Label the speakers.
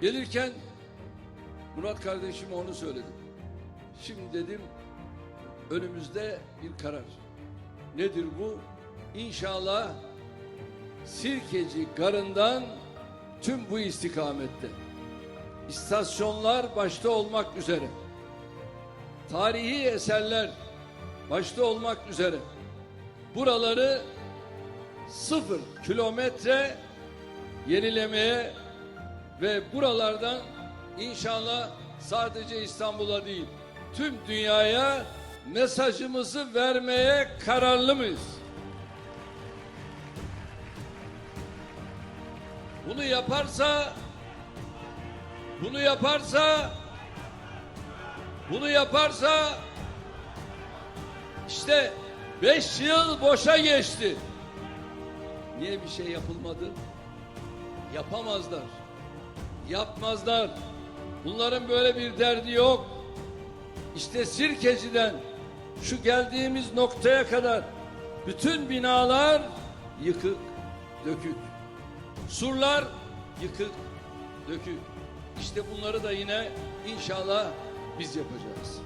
Speaker 1: Gelirken Murat kardeşime onu söyledim. Şimdi dedim önümüzde bir karar. Nedir bu? İnşallah Sirkeci garından tüm bu istikamette istasyonlar başta olmak üzere tarihi eserler başta olmak üzere buraları sıfır kilometre yenilemeye ve buralardan inşallah sadece İstanbul'a değil tüm dünyaya mesajımızı vermeye kararlı mıyız? Bunu yaparsa bunu yaparsa bunu yaparsa işte beş yıl boşa geçti. Niye bir şey yapılmadı? Yapamazlar. Yapmazlar. Bunların böyle bir derdi yok. İşte Sirkeci'den şu geldiğimiz noktaya kadar bütün binalar yıkık, dökük. Surlar yıkık, dökük. İşte bunları da yine inşallah biz yapacağız.